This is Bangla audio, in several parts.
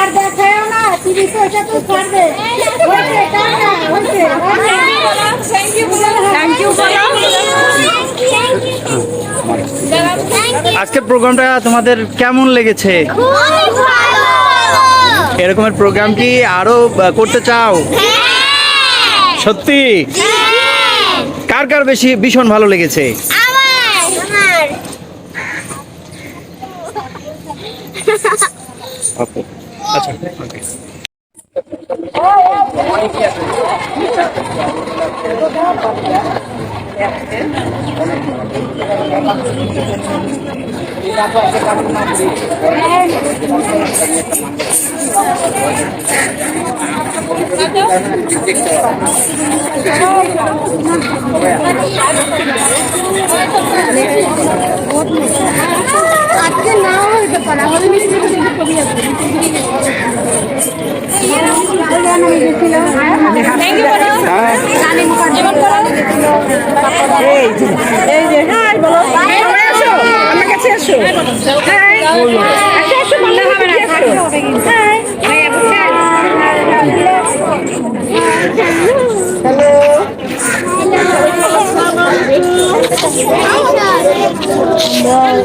আর না ছাড়বে। আজকের প্রোগ্রামটা তোমাদের কেমন লেগেছে? এরকমের প্রোগ্রাম কি আরও করতে চাও? সত্যি? কার কার বেশি ভীষণ ভালো লেগেছে আমার আমার আচ্ছা আজকে নাও হইতে পারে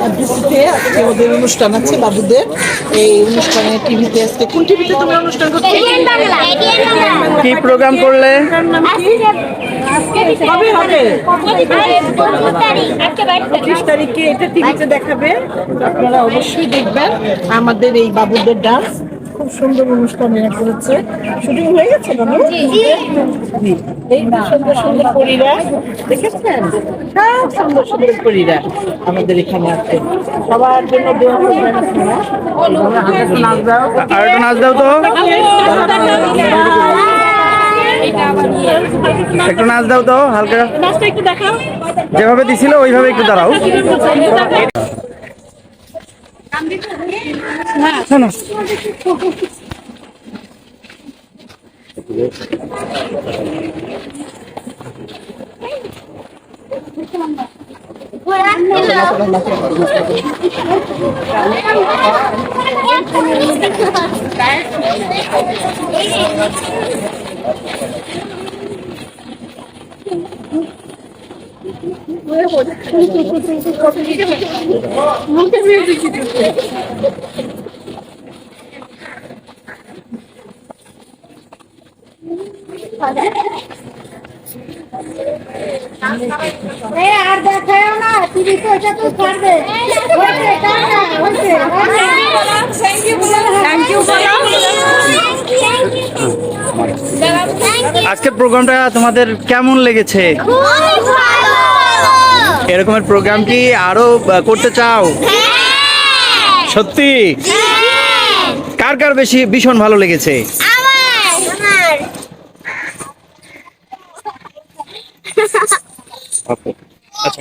আজকে ওদের অনুষ্ঠান আছে বাবুদের। এই অনুষ্ঠানে টিভিতে আজকে কোন টিভিতে তোমরা অনুষ্ঠান করছ কি প্রোগ্রাম করলে? কবে হবে পঁচিশ তারিখে এটা টিভিতে দেখাবে আপনারা অবশ্যই দেখবেন আমাদের এই বাবুদের ডান্স খুব সুন্দর অনুষ্ঠান এরা করেছে শুটিং হয়ে গেছে জি। এই সুন্দর সুন্দর পরীরা দেখেছেন সব সুন্দর সুন্দর পরীরা আমাদের এখানে আছে সবার জন্য দোয়া করবেন আপনারা আর নাচ দাও তো একটু নাচ দাও তো হালকা। নাচটা একটু দেখাও। যেভাবে দিছিল ওইভাবে একটু দাঁড়াও। শোনো। এই আর দেখাও না টিভি তো এটা তো ইউ আজকের প্রোগ্রামটা তোমাদের কেমন লেগেছে? এরকমের প্রোগ্রাম কি আরও করতে চাও? সত্যি? কার কার বেশি ভীষণ ভালো লেগেছে? আচ্ছা।